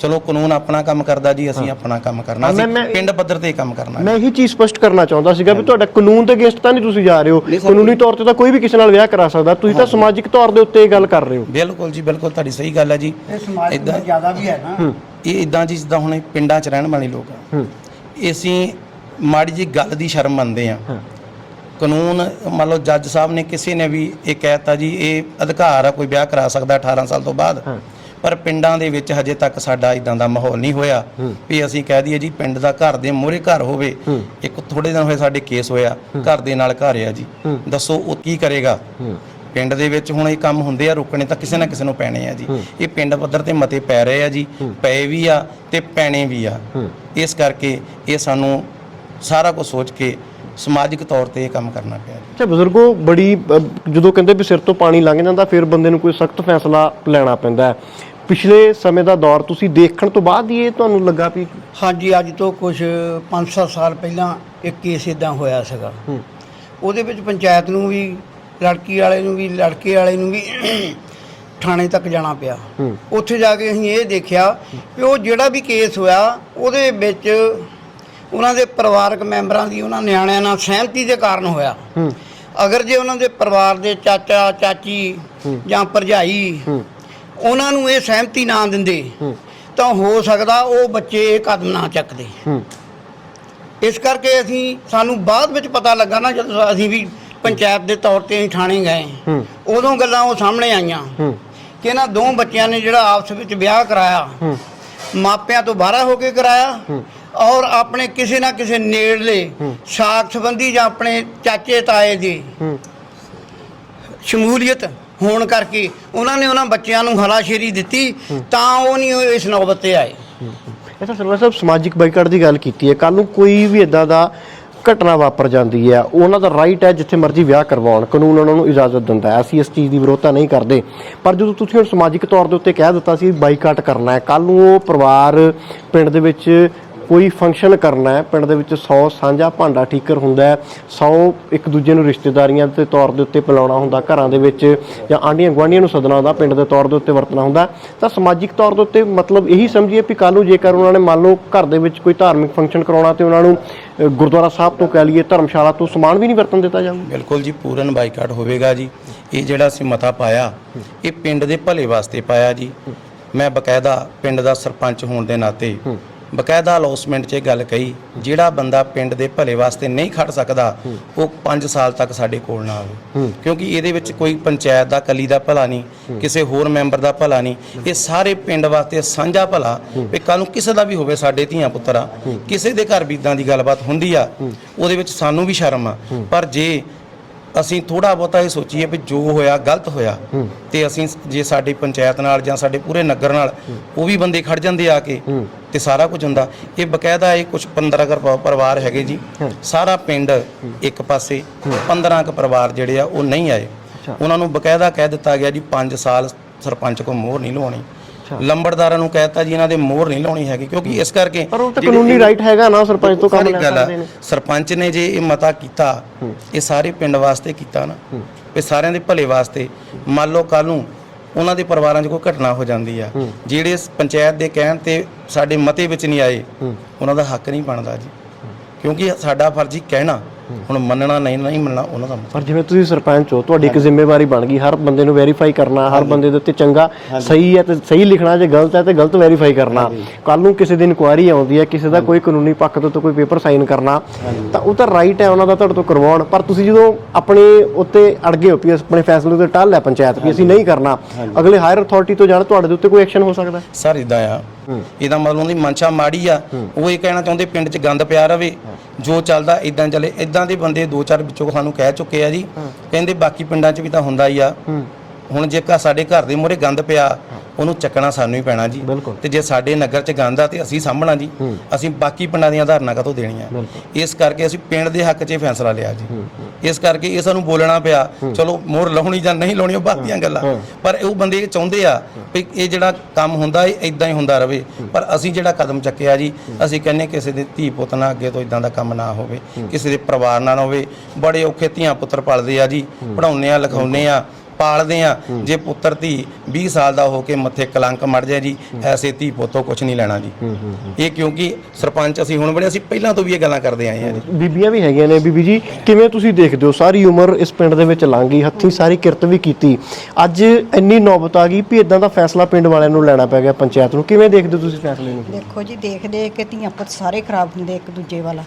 ਚਲੋ ਕਾਨੂੰਨ ਆਪਣਾ ਕੰਮ ਕਰਦਾ ਜੀ ਅਸੀਂ ਆਪਣਾ ਕੰਮ ਕਰਨਾ। ਮੈਂ- ਪਿੰਡ ਪੱਧਰ ਤੇ ਕੰਮ ਕਰਨਾ ਮੈਂ ਇਹੀ ਚੀਜ਼ ਸਪਸ਼ਟ ਕਰਨਾ ਚਾਹੁੰਦਾ ਸੀਗਾ ਵੀ ਤੁਹਾਡਾ ਕਾਨੂੰਨ ਦੇ ਅਗੇਂਸਟ ਤਾਂ ਨਹੀਂ ਤੁਸੀਂ ਜਾ ਰਹੇ ਹੋ। ਕਾਨੂੰਨੀ ਤੌਰ ਤੇ ਤਾਂ ਕੋਈ ਵੀ ਕਿਸੇ ਨਾਲ ਵਿਆਹ ਕਰਾ ਸਕਦਾ। ਤੁਸੀਂ ਤਾਂ ਸਮਾਜਿਕ ਤੌਰ ਦੇ ਉੱਤੇ ਇਹ ਗੱਲ ਕਰ ਰਹੇ ਹੋ। ਬਿਲਕੁਲ ਜੀ ਬਿਲਕੁਲ ਤੁਹਾਡੀ ਸਹੀ ਗੱਲ ਹੈ ਜੀ। ਇਹ ਸਮਾਜ ਏਦਾਂ- ਤੋਂ ਜ਼ਿਆਦਾ ਵੀ ਹੈ ਨਾ। ਇਹ ਇਦਾਂ ਜੀ ਜਿੱਦਾਂ ਹੁਣ ਪਿੰਡਾਂ 'ਚ ਰਹਿਣ ਵਾਲੇ ਲੋਕ ਆ। ਅਸੀਂ ਮਾੜੀ ਜੀ ਗੱਲ ਦੀ ਸ਼ਰਮ ਮੰਨਦੇ ਆ ਕਾਨੂੰਨ ਮੰਨ ਲਓ ਜੱਜ ਸਾਹਿਬ ਨੇ ਕਿਸੇ ਨੇ ਵੀ ਇਹ ਕਹਿਤਾ ਜੀ ਇਹ ਅਧਿਕਾਰ ਆ ਕੋਈ ਵਿਆਹ ਕਰਾ ਸਕਦਾ 18 ਸਾਲ ਤੋਂ ਬਾਅਦ। ਪਰ ਪਿੰਡਾਂ ਦੇ ਵਿੱਚ ਹਜੇ ਤੱਕ ਸਾਡਾ ਇਦਾਂ ਦਾ ਮਾਹੌਲ ਨਹੀਂ ਹੋਇਆ ਵੀ ਅਸੀਂ ਕਹਿ ਦਈਏ ਜੀ ਪਿੰਡ ਦਾ ਘਰ ਦੇ ਮੂਹਰੇ ਘਰ ਹੋਵੇ ਇੱਕ ਥੋੜੇ ਦਿਨ ਹੋਏ ਸਾਡੇ ਕੇਸ ਹੋਇਆ ਘਰ ਦੇ ਨਾਲ ਘਰ ਆ ਜੀ। ਦੱਸੋ ਉਹ ਕੀ ਕਰੇਗਾ? ਪਿੰਡ ਦੇ ਵਿੱਚ ਹੁਣ ਇਹ ਕੰਮ ਹੁੰਦੇ ਆ ਰੁਕਣੇ ਤਾਂ ਕਿਸੇ ਨਾ ਕਿਸੇ ਨੂੰ ਪੈਣੇ ਆ ਜੀ। ਇਹ ਪਿੰਡ ਪੱਧਰ ਤੇ ਮਤੇ ਪੈ ਰਹੇ ਆ ਜੀ। ਪਏ ਵੀ ਆ ਤੇ ਪੈਣੇ ਵੀ ਆ। ਇਸ ਕਰਕੇ ਇਹ ਸਾਨੂੰ ਸਾਰਾ ਕੁਝ ਸੋਚ ਕੇ ਸਮਾਜਿਕ ਤੌਰ ਤੇ ਇਹ ਕੰਮ ਕਰਨਾ ਪਿਆ ਅੱਛਾ ਬਜ਼ੁਰਗੋ ਬੜੀ ਜਦੋਂ ਕਹਿੰਦੇ ਵੀ ਸਿਰ ਤੋਂ ਪਾਣੀ ਲੰਘ ਜਾਂਦਾ ਫਿਰ ਬੰਦੇ ਨੂੰ ਕੋਈ ਸਖਤ ਫੈਸਲਾ ਲੈਣਾ ਪੈਂਦਾ ਹੈ। ਪਿਛਲੇ ਸਮੇਂ ਦਾ ਦੌਰ ਤੁਸੀਂ ਦੇਖਣ ਤੋਂ ਬਾਅਦ ਹੀ ਇਹ ਤੁਹਾਨੂੰ ਲੱਗਾ ਵੀ ਹਾਂਜੀ ਅੱਜ ਤੋਂ ਕੁਝ 5-7 ਸਾਲ ਪਹਿਲਾਂ ਇੱਕ ਕੇਸ ਇਦਾਂ ਹੋਇਆ ਸੀਗਾ। ਉਹਦੇ ਵਿੱਚ ਪੰਚਾਇਤ ਨੂੰ ਵੀ ਲੜਕੀ ਵਾਲੇ ਨੂੰ ਵੀ ਲੜਕੇ ਵਾਲੇ ਨੂੰ ਵੀ ਥਾਣੇ ਤੱਕ ਜਾਣਾ ਪਿਆ। ਉੱਥੇ ਜਾ ਕੇ ਅਸੀਂ ਇਹ ਦੇਖਿਆ ਕਿ ਉਹ ਜਿਹੜਾ ਵੀ ਕੇਸ ਹੋਇਆ ਉਹਦੇ ਵਿੱਚ ਉਹਨਾਂ ਦੇ ਪਰਿਵਾਰਕ ਮੈਂਬਰਾਂ ਦੀ ਉਹਨਾਂ ਨਿਆਣਿਆਂ ਨਾਲ ਸਹਿਮਤੀ ਦੇ ਕਾਰਨ ਹੋਇਆ। ਅਗਰ ਜੇ ਉਹਨਾਂ ਦੇ ਪਰਿਵਾਰ ਦੇ ਚਾਚਾ ਚਾਚੀ ਜਾਂ ਭਰਜਾਈ ਉਹਨਾਂ ਨੂੰ ਇਹ ਸਹਿਮਤੀ ਨਾ ਦਿੰਦੇ ਤਾਂ ਹੋ ਸਕਦਾ ਉਹ ਬੱਚੇ ਇਹ ਕਦਮ ਨਾ ਚੱਕਦੇ। ਇਸ ਕਰਕੇ ਅਸੀਂ ਸਾਨੂੰ ਬਾਅਦ ਵਿੱਚ ਪਤਾ ਲੱਗਾ ਨਾ ਜਦੋਂ ਅਸੀਂ ਵੀ ਪੰਚਾਇਤ ਦੇ ਤੌਰ ਤੇ ਅਸੀਂ ਥਾਣੇ ਗਏ। ਉਦੋਂ ਗੱਲਾਂ ਉਹ ਸਾਹਮਣੇ ਆਈਆਂ ਕਿ ਇਹਨਾਂ ਦੋ ਬੱਚਿਆਂ ਨੇ ਜਿਹੜਾ ਆਪਸ ਵਿੱਚ ਵਿਆਹ ਕਰਾਇਆ ਮਾਪਿਆਂ ਤੋਂ ਬਾਹਰ ਹੋ ਕੇ ਕਰਾਇਆ ਔਰ ਆਪਣੇ ਕਿਸੇ ਨਾ ਕਿਸੇ ਨੇੜਲੇ ਸਾਖ ਸੰਬੰਧੀ ਜਾਂ ਆਪਣੇ ਚਾਚੇ ਤਾਏ ਦੀ ਸ਼ਮੂਲੀਅਤ ਹੋਣ ਕਰਕੇ ਉਹਨਾਂ ਨੇ ਉਹਨਾਂ ਬੱਚਿਆਂ ਨੂੰ ਹਲਾਸ਼ੇਰੀ ਦਿੱਤੀ, ਤਾਂ ਉਹ ਨਹੀਂ ਉਹ ਇਸ ਨੌਬਤ ਤੇ ਆਏ। ਇਹ ਤਾਂ ਸਾਹਿਬ, ਸਮਾਜਿਕ ਬਾਈਕਾਟ ਦੀ ਗੱਲ ਕੀਤੀ ਹੈ। ਕੱਲ ਨੂੰ ਕੋਈ ਵੀ ਇਦਾਂ ਦਾ ਘਟਨਾ ਵਾਪਰ ਜਾਂਦੀ ਹੈ, ਉਹਨਾਂ ਦਾ ਰਾਈਟ ਹੈ ਜਿੱਥੇ ਮਰਜ਼ੀ ਵਿਆਹ ਕਰਵਾਉਣ, ਕਾਨੂੰਨ ਉਹਨਾਂ ਨੂੰ ਇਜਾਜ਼ਤ ਦਿੰਦਾ ਹੈ। ਅਸੀਂ ਇਸ ਚੀਜ਼ ਦੀ ਵਿਰੋਧਤਾ ਨਹੀਂ ਕਰਦੇ। ਪਰ ਜਦੋਂ ਤੁਸੀਂ ਹੁਣ ਸਮਾਜਿਕ ਤੌਰ ਦੇ ਉੱਤੇ ਕਹਿ ਦਿੱਤਾ ਸੀ ਬਾਈਕਾਟ ਕਰਨਾ ਹੈ ਕੱਲ ਨੂੰ ਉਹ ਪਰਿਵਾਰ ਪਿੰਡ ਦੇ ਵਿੱਚ ਕੋਈ ਫੰਕਸ਼ਨ ਕਰਨਾ ਹੈ, ਪਿੰਡ ਦੇ ਵਿੱਚ 100 ਸਾਂਝਾ ਭਾਂਡਾ ਠੀਕਰ ਹੁੰਦਾ ਹੈ 100 ਇੱਕ ਦੂਜੇ ਨੂੰ ਰਿਸ਼ਤੇਦਾਰੀਆਂ ਦੇ ਤੌਰ ਦੇ ਉੱਤੇ ਪਿਲਾਉਣਾ ਹੁੰਦਾ, ਘਰਾਂ ਦੇ ਵਿੱਚ ਜਾਂ ਆਂਢੀਆਂ ਗੁਆਂਢੀਆਂ ਨੂੰ ਸੱਦਣਾ ਹੁੰਦਾ, ਪਿੰਡ ਦੇ ਤੌਰ ਦੇ ਉੱਤੇ ਵਰਤਣਾ ਹੁੰਦਾ। ਤਾਂ ਸਮਾਜਿਕ ਤੌਰ ਦੇ ਉੱਤੇ ਮਤਲਬ ਇਹੀ ਸਮਝੀਏ ਵੀ ਕੱਲ ਨੂੰ ਜੇਕਰ ਉਹਨਾਂ ਨੇ ਮੰਨ ਲਓ ਘਰ ਦੇ ਵਿੱਚ ਕੋਈ ਧਾਰਮਿਕ ਫੰਕਸ਼ਨ ਕਰਾਉਣਾ ਤੇ ਉਹਨਾਂ ਨੂੰ ਗੁਰਦੁਆਰਾ ਸਾਹਿਬ ਤੋਂ ਕਹਿ ਲਈਏ, ਧਰਮਸ਼ਾਲਾ ਤੋਂ ਸਮਾਨ ਵੀ ਨਹੀਂ ਵਰਤਣ ਦਿੱਤਾ ਜਾਊਗਾ ਬਿਲਕੁਲ ਜੀ, ਪੂਰਨ ਬਾਈਕਾਟ ਹੋਵੇਗਾ ਜੀ। ਇਹ ਜਿਹੜਾ ਅਸੀਂ ਮਤਾ ਪਾਇਆ, ਇਹ ਪਿੰਡ ਦੇ ਭਲੇ ਵਾਸਤੇ ਪਾਇਆ ਜੀ। ਮੈਂ ਬਕਾਇਦਾ ਪਿੰਡ ਦਾ ਸਰਪੰਚ ਹੋਣ ਦੇ ਨਾਤੇ ਬਕਾਇਦਾ ਅਲੌਸਮੈਂਟ 'ਚ ਇਹ ਗੱਲ ਕਹੀ ਜਿਹੜਾ ਬੰਦਾ ਪਿੰਡ ਦੇ ਭਲੇ ਵਾਸਤੇ ਨਹੀਂ ਖੜ ਸਕਦਾ ਉਹ 5 ਸਾਲ ਤੱਕ ਸਾਡੇ ਕੋਲ ਨਾ ਆਵੇ। ਕਿਉਂਕਿ ਇਹਦੇ ਵਿੱਚ ਕੋਈ ਪੰਚਾਇਤ ਦਾ ਕਲੀ ਦਾ ਭਲਾ ਨਹੀਂ ਕਿਸੇ ਹੋਰ ਮੈਂਬਰ ਦਾ ਭਲਾ ਨਹੀਂ। ਇਹ ਸਾਰੇ ਪਿੰਡ ਵਾਸਤੇ ਸਾਂਝਾ ਭਲਾ ਵੀ ਕੱਲ ਨੂੰ ਕਿਸੇ ਦਾ ਵੀ ਹੋਵੇ ਸਾਡੇ ਧੀਆਂ ਪੁੱਤਰਾ ਕਿਸੇ ਦੇ ਘਰ ਵੀ ਇਦਾਂ ਦੀ ਗੱਲਬਾਤ ਹੁੰਦੀ ਆ ਉਹਦੇ ਵਿੱਚ ਸਾਨੂੰ ਵੀ ਸ਼ਰਮ ਆ। ਪਰ ਜੇ ਅਸੀਂ ਥੋੜਾ ਬਹੁਤਾ ਇਹ ਸੋਚੀਏ ਵੀ ਜੋ ਹੋਇਆ ਗਲਤ ਹੋਇਆ ਤੇ ਅਸੀਂ ਜੇ ਸਾਡੀ ਪੰਚਾਇਤ ਨਾਲ ਜਾਂ ਸਾਡੇ ਪੂਰੇ ਨਗਰ ਨਾਲ ਉਹ ਵੀ ਬੰਦੇ ਖੜ ਜਾਂਦੇ ਆ ਕੇ ਤੇ ਸਾਰਾ ਕੁਝ ਹੁੰਦਾ। ਇਹ ਬਕਾਇਦਾ ਇਹ ਕੁਝ 15 ਕੁ ਪ- ਪਰਿਵਾਰ ਹੈਗੇ ਜੀ। ਸਾਰਾ ਪਿੰਡ ਇੱਕ ਪਾਸੇ 15 ਕ ਪਰਿਵਾਰ ਜਿਹੜੇ ਆ ਉਹ ਨਹੀਂ ਆਏ। ਉਹਨਾਂ ਨੂੰ ਬਕਾਇਦਾ ਕਹਿ ਦਿੱਤਾ ਗਿਆ ਜੀ 5 ਸਾਲ ਸਰਪੰਚ ਕੋ ਮੋਹਰ ਨਹੀਂ ਲਵਾਉਣੀ। ਲੰਬੜਦਾਰਾਂ ਨੂੰ ਕਹਿਤਾ ਜੀ ਇਹਨਾਂ ਦੇ ਮੋਹਰ ਨਹੀਂ ਲਾਉਣੀ ਹੈਗੀ ਕਿਉਂਕਿ ਇਸ ਕਰਕੇ ਪਰ ਉਹ ਤਾਂ ਕਾਨੂੰਨੀ ਰਾਈਟ ਹੈਗਾ ਨਾ ਸਰਪੰਚ ਤੋਂ ਕੰਮ ਲੈ। ਸਕਦੇ ਨੇ। ਸਰਪੰਚ ਨੇ ਜੇ ਇਹ ਮਤਾ ਕੀਤਾ ਇਹ ਸਾਰੇ ਪਿੰਡ ਵਾਸਤੇ ਕੀਤਾ ਨਾ ਇਹ ਸਾਰਿਆਂ ਦੇ ਭਲੇ ਵਾਸਤੇ ਮੰਨ ਲਓ ਕੱਲ ਨੂੰ ਉਹਨਾਂ ਦੇ ਪਰਿਵਾਰਾਂ 'ਚ ਕੋਈ ਘਟਨਾ ਹੋ ਜਾਂਦੀ ਆ ਜਿਹੜੇ ਪੰਚਾਇਤ ਦੇ ਕਹਿਣ ਤੇ ਸਾਡੇ ਮਤੇ ਵਿੱਚ ਨਹੀਂ ਆਏ ਉਹਨਾਂ ਦਾ ਹੱਕ ਨਹੀਂ ਬਣਦਾ ਜੀ। ਕਿਉਂਕਿ ਸਾਡਾ ਫਰਜ਼ ਹੀ ਕਹਿਣਾ ਹੁਣ ਮੰਨਣਾ ਨਹੀਂ ਨਹੀਂ ਮੰਨਣਾ ਉਹਨਾਂ ਦਾ। ਪਰ ਜਿਵੇਂ ਤੁਸੀਂ ਸਰਪੰਚ ਹੋ ਤੁਹਾਡੀ ਇੱਕ ਜ਼ਿੰਮੇਵਾਰੀ ਬਣ ਗਈ। ਹਰ ਬੰਦੇ ਨੂੰ ਵੈਰੀਫਾਈ ਕਰਨਾ ਹਰ ਬੰਦੇ ਦੇ ਉੱਤੇ ਚੰਗਾ ਸਹੀ ਹੈ ਤੇ ਸਹੀ ਲਿਖਣਾ ਜੇ ਗਲਤ ਹੈ ਤੇ ਗਲਤ ਵੈਰੀਫਾਈ ਕਰਨਾ। ਕੱਲ ਨੂੰ ਕਿਸੇ ਦੀ ਇਨਕੁਆਇਰੀ ਆਉਂਦੀ ਹੈ ਕਿਸੇ ਦਾ ਕੋਈ ਕਾਨੂੰਨੀ ਪੱਖ ਤੋਂ ਕੋਈ ਪੇਪਰ ਸਾਈਨ ਕਰਨਾ ਤਾਂ ਉਹ ਤਾਂ ਰਾਈਟ ਹੈ ਉਹਨਾਂ ਦਾ ਤੁਹਾਡੇ ਤੋਂ ਕਰਵਾਉਣ। ਪਰ ਤੁਸੀਂ ਜਦੋਂ ਆਪਣੇ ਉੱਤੇ ਅੜ ਗਏ ਹੋ ਵੀ ਆਪਣੇ ਫੈਸਲੇ ਤੇ ਟੱਲ ਹੈ ਪੰਚਾਇਤ ਵੀ ਅਸੀਂ ਨਹੀਂ ਕਰਨਾ ਅਗਲੇ ਹਾਇਰ ਅਥਾਰਟੀ ਤੋਂ ਜਾਣ ਤੁਹਾਡੇ ਦੇ ਉੱਤੇ ਕੋਈ ਐਕਸ਼ਨ ਹੋ ਸਕਦਾ? ਸਰ ਇਦਾਂ ਆ ਇਹਦਾ ਮਤਲਬ ਉਹਦੀ ਮਨਸ਼ਾ ਮਾੜੀ ਆ। ਉਹ ਇਹ ਕਹਿਣਾ ਚਾਹੁੰਦੇ ਪਿੰਡ 'ਚ ਗੰਦ ਪਿਆ ਰਵੇ। ਜੋ ਚੱਲਦਾ ਇਦਾਂ ਚੱਲੇ। ਇਦਾਂ ਦੇ ਬੰਦੇ ਦੋ ਚਾਰ ਵਿੱਚੋਂ ਸਾਨੂੰ ਕਹਿ ਚੁੱਕੇ ਆ ਜੀ। ਕਹਿੰਦੇ ਬਾਕੀ ਪਿੰਡਾਂ 'ਚ ਵੀ ਤਾਂ ਹੁੰਦਾ ਹੀ ਆ। ਹੁਣ ਜੇ ਘਰ ਸਾਡੇ ਘਰ ਦੇ ਮੂਹਰੇ ਗੰਦ ਪਿਆ ਉਹਨੂੰ ਚੱਕਣਾ ਸਾਨੂੰ ਹੀ ਪੈਣਾ ਜੀ। ਬਿਲਕੁਲ। ਤੇ ਜੇ ਸਾਡੇ ਨਗਰ 'ਚ ਗੰਦ ਆ ਤੇ ਅਸੀਂ ਸਾਂਭਣਾ ਜੀ। ਅਸੀਂ ਬਾਕੀ ਪਿੰਡਾਂ ਦੀਆਂ ਧਾਰਨਾ ਕਦੋਂ ਦੇਣੀਆਂ? ਇਸ ਕਰਕੇ ਅਸੀਂ ਪਿੰਡ ਦੇ ਹੱਕ 'ਚ ਇਹ ਫੈਸਲਾ ਲਿਆ ਜੀ। ਇਸ ਕਰਕੇ ਇਹ ਸਾਨੂੰ ਬੋਲਣਾ ਪਿਆ ਚਲੋ ਮੋਹਰ ਲਾਉਣੀ ਜਾਂ ਨਹੀਂ ਲਾਉਣੀ ਉਹ ਬਾਅਦ ਦੀਆਂ ਗੱਲਾਂ। ਪਰ ਉਹ ਬੰਦੇ ਚਾਹੁੰਦੇ ਆ ਵੀ ਇਹ ਜਿਹੜਾ ਕੰਮ ਹੁੰਦਾ ਇਹ ਇਦਾਂ ਹੀ ਹੁੰਦਾ ਰਵੇ। ਪਰ ਅਸੀਂ ਜਿਹੜਾ ਕਦਮ ਚੱਕਿਆ ਜੀ ਅਸੀਂ ਕਹਿੰਨੇ ਕਿਸੇ ਦੇ ਧੀ ਪੁੱਤ ਨਾਲ ਅੱਗੇ ਤੋਂ ਇਦਾਂ ਦਾ ਕੰਮ ਨਾ ਹੋਵੇ ਕਿਸੇ ਦੇ ਪਰਿਵਾਰ ਨਾਲ ਨਾ ਹੋਵੇ। ਬੜੇ ਔਖੇ ਧੀਆਂ ਪੁੱਤਰ ਪਲਦੇ ਆ ਜੀ ਪੜਾਉਂਦੇ ਆ ਲਿਖਾਉਂਦੇ ਆ। ਪਾਲਦੇ ਆ ਜੇ ਪੁੱਤਰ ਧੀ 20 ਸਾਲ ਦਾ ਹੋ ਕੇ ਮੱਥੇ ਕਲੰਕ ਮੜ ਜਾਏ ਜੀ ਐਸੇ ਧੀ ਪੁੱਤੋਂ ਕੁਝ ਨਹੀਂ ਲੈਣਾ ਜੀ। ਇਹ ਕਿਉਂਕਿ ਸਰਪੰਚ ਅਸੀਂ ਹੁਣ ਬਣੇ ਅਸੀਂ ਪਹਿਲਾਂ ਤੋਂ ਵੀ ਇਹ ਗੱਲਾਂ ਕਰਦੇ ਆਏ ਆ ਜੀ। ਬੀਬੀਆਂ ਵੀ ਹੈਗੀਆਂ ਨੇ। ਬੀਬੀ ਜੀ ਕਿਵੇਂ ਤੁਸੀਂ ਦੇਖਦੇ ਹੋ? ਸਾਰੀ ਉਮਰ ਇਸ ਪਿੰਡ ਦੇ ਵਿੱਚ ਲੰਘ ਗਈ ਹੱਥੀਂ ਸਾਰੀ ਕਿਰਤ ਵੀ ਕੀਤੀ। ਅੱਜ ਇੰਨੀ ਨੌਬਤ ਆ ਗਈ ਵੀ ਇਦਾਂ ਦਾ ਫੈਸਲਾ ਪਿੰਡ ਵਾਲਿਆਂ ਨੂੰ ਲੈਣਾ ਪੈ ਗਿਆ ਪੰਚਾਇਤ ਨੂੰ। ਕਿਵੇਂ ਦੇਖਦੇ ਹੋ ਤੁਸੀਂ ਫੈਸਲੇ ਨੂੰ? ਦੇਖੋ ਜੀ ਦੇਖ ਦੇਖ ਕੇ ਧੀਆਂ ਪੁੱਤ ਸਾਰੇ ਖਰਾਬ ਹੁੰਦੇ ਇੱਕ ਦੂਜੇ ਵਾਲਾ।